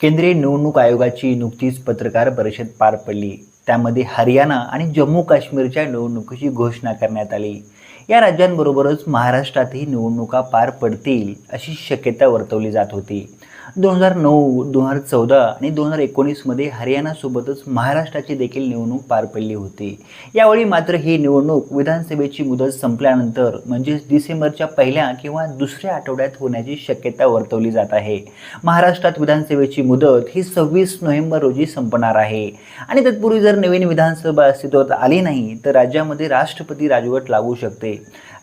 केंद्रीय निवडणूक आयोगाची नुकतीच पत्रकार परिषद पार पडली. त्यामध्ये हरियाणा आणि जम्मू काश्मीरच्या निवडणुकीची घोषणा करण्यात आली. या राज्यांबरोबरच महाराष्ट्रातही निवडणुका पार पडतील अशी शक्यता वर्तवली जात होती. दोन हजार नऊ दोन हजार चौदा आणि दोन हजार एकोणीसमध्ये हरियाणासोबतच महाराष्ट्राची देखील निवडणूक पार पडली होती. यावेळी मात्र ही निवडणूक विधानसभेची मुदत संपल्यानंतर म्हणजेच डिसेंबरच्या पहिल्या किंवा दुसऱ्या आठवड्यात होण्याची शक्यता वर्तवली जात आहे. महाराष्ट्रात विधानसभेची मुदत ही सव्वीस नोव्हेंबर रोजी संपणार आहे. आणि तत्पूर्वी जर नवीन विधानसभा अस्तित्वात आली नाही तर राज्यामध्ये राष्ट्रपती राजवट लागू शकते.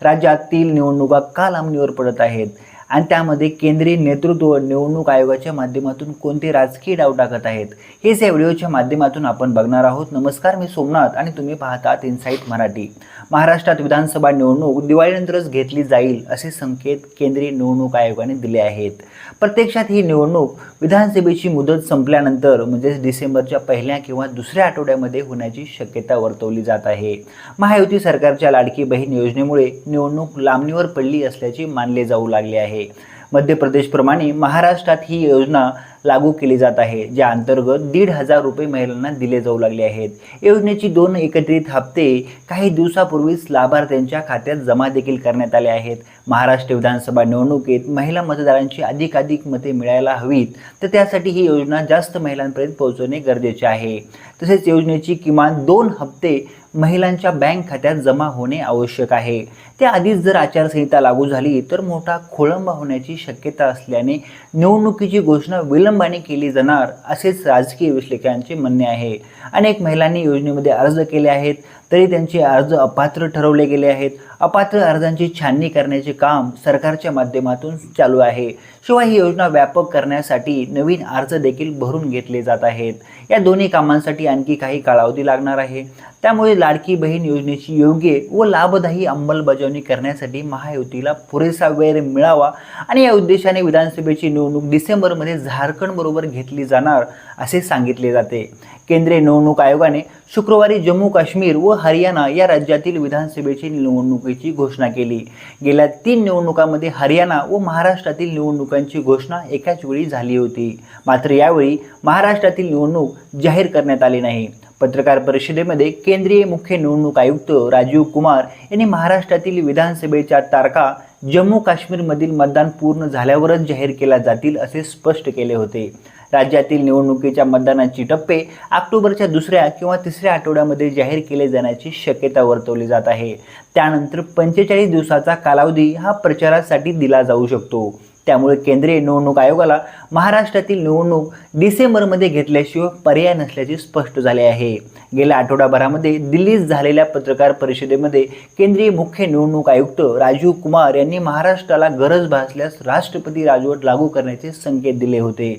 राज्यातील निवडणुका का लांबणीवर पडत आहेत. आणि त्यामध्ये केंद्रीय नेतृत्व निवडणूक आयोगाच्या माध्यमातून कोणते राजकीय डाव टाकत आहेत? हेच या व्हिडिओच्या माध्यमातून आपण बघणार आहोत. नमस्कार मी सोमनाथ आणि तुम्ही पाहतात इनसाईट मराठी. महाराष्ट्रात विधानसभा निवडणूक दिवाळीनंतरच घेतली जाईल असे संकेत केंद्रीय निवडणूक आयोगाने दिले आहेत. प्रत्यक्षात ही निवडणूक विधानसभेची मुदत संपल्यानंतर म्हणजेच डिसेंबरच्या पहिल्या किंवा दुसऱ्या आठवड्यामध्ये होण्याची शक्यता वर्तवली जात आहे. महायुती सरकारच्या लाडकी बहीण योजनेमुळे निवडणूक लांबणीवर पडली असल्याचे मानले जाऊ लागले आहे. मध्य प्रदेशप्रमाणे महाराष्ट्रात ही योजना लागू केली जात आहे ज्या अंतर्गत दीड हजार रुपये महिलांना दिले जाऊ लागले आहेत. योजनेची दोन एकत्रित हप्ते काही दिवसापूर्वीच लाभार्थ्यांच्या खात्यात जमा देखील करण्यात आले आहेत. महाराष्ट्र विधानसभा निवडणुकीत महिला मतदारांची अधिकाधिक मते मिळायला हवीत तर त्यासाठी ही योजना जास्त महिलांपर्यंत पोहोचवणे गरजेचे आहे. तसेच योजनेची किमान दोन हप्ते महिलांच्या बँक खात्यात जमा होणे आवश्यक आहे. त्याआधीच जर आचारसंहिता लागू झाली तर मोठा खोळंबा होण्याची शक्यता असल्याने निवडणुकीची घोषणा विलंबाने केली जाणार असेच राजकीय विश्लेषकांचे म्हणणे आहे. अनेक महिलांनी योजनेमध्ये अर्ज केले आहेत तरी त्यांचे अर्ज अपात्र ठरवले गेले आहेत. अपात्र अर्जांची छाननी करण्याचे काम सरकारच्या माध्यमातून चालू आहे. शिवाय ही योजना व्यापक करण्यासाठी नवीन अर्ज देखील भरून घेतले जात आहेत. या दोन्ही कामांसाठी आणखी काही कालावधी लागणार आहे. त्यामुळे लाडकी बहीण योजनेची योग्य व लाभदायी अंमलबजावणी करण्यासाठी महायुतीला पुरेसा वेळ मिळावा आणि या उद्देशाने विधानसभेची निवडणूक डिसेंबरमध्ये झारखंडबरोबर घेतली जाणार असे सांगितले जाते. केंद्रीय निवडणूक आयोगाने शुक्रवारी जम्मू काश्मीर व हरियाणा या राज्यातील विधानसभेची निवडणुकीची घोषणा केली. गेल्या तीन निवडणुकांमध्ये हरियाणा व महाराष्ट्रातील निवडणुकांची घोषणा एकाच वेळी झाली होती. मात्र यावेळी महाराष्ट्रातील निवडणूक जाहीर करण्यात आली नाही. पत्रकार परिषदेमध्ये केंद्रीय मुख्य निवडणूक आयुक्त राजीव कुमार यांनी महाराष्ट्रातील विधानसभेच्या तारखा जम्मू काश्मीरमधील मतदान पूर्ण झाल्यावरच जाहीर केल्या जातील असे स्पष्ट केले होते. राज्यातील निवडणुकीच्या मतदानाची टप्पे ऑक्टोबरच्या दुसऱ्या किंवा तिसऱ्या आठवड्यामध्ये जाहीर केले जाण्याची शक्यता वर्तवली जात आहे. त्यानंतर पंचेचाळीस दिवसाचा कालावधी हा प्रचारासाठी दिला जाऊ शकतो. त्यामुळे केंद्रीय निवडणूक आयोगाला महाराष्ट्रातील निवडणूक डिसेंबरमध्ये घेतल्याशिवाय पर्याय नसल्याचे स्पष्ट झाले आहे. गेल्या आठवडाभरामध्ये दिल्लीत झालेल्या पत्रकार परिषदेमध्ये केंद्रीय मुख्य निवडणूक आयुक्त राजीव कुमार यांनी महाराष्ट्राला गरज भासल्यास राष्ट्रपती राजवट लागू करण्याचे संकेत दिले होते.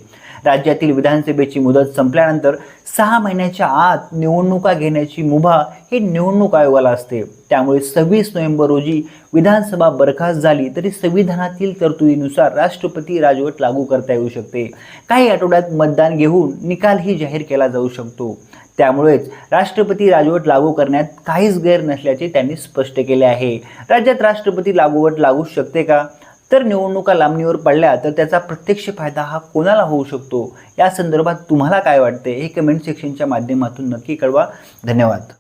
राज्यातील विधानसभेची मुदत संपल्यानंतर सहा महिन्याच्या आत निवडणुका घेण्याची मुभा हे निवडणूक आयोगाला असते. त्यामुळे सव्वीस नोव्हेंबर रोजी विधानसभा बरखास्त झाली तरी संविधानातील तरतुदीनुसार राष्ट्रपती राजवट लागू करता येऊ शकते. काही आठवड्यात मतदान घेऊन निकालही जाहीर केला जाऊ शकतो. त्यामुळेच राष्ट्रपती राजवट लागू करण्यात काहीच गैर नसल्याचे त्यांनी स्पष्ट केले आहे. राज्यात राष्ट्रपती लागूवट लागू शकते का? तर निवडणुका लांबणीवर पडल्या तर त्याचा प्रत्यक्ष फायदा हा कोणाला होऊ शकतो? या संदर्भात तुम्हाला काय वाटते? हे कमेंट सेक्शनच्या माध्यमातून नक्की कळवा. धन्यवाद.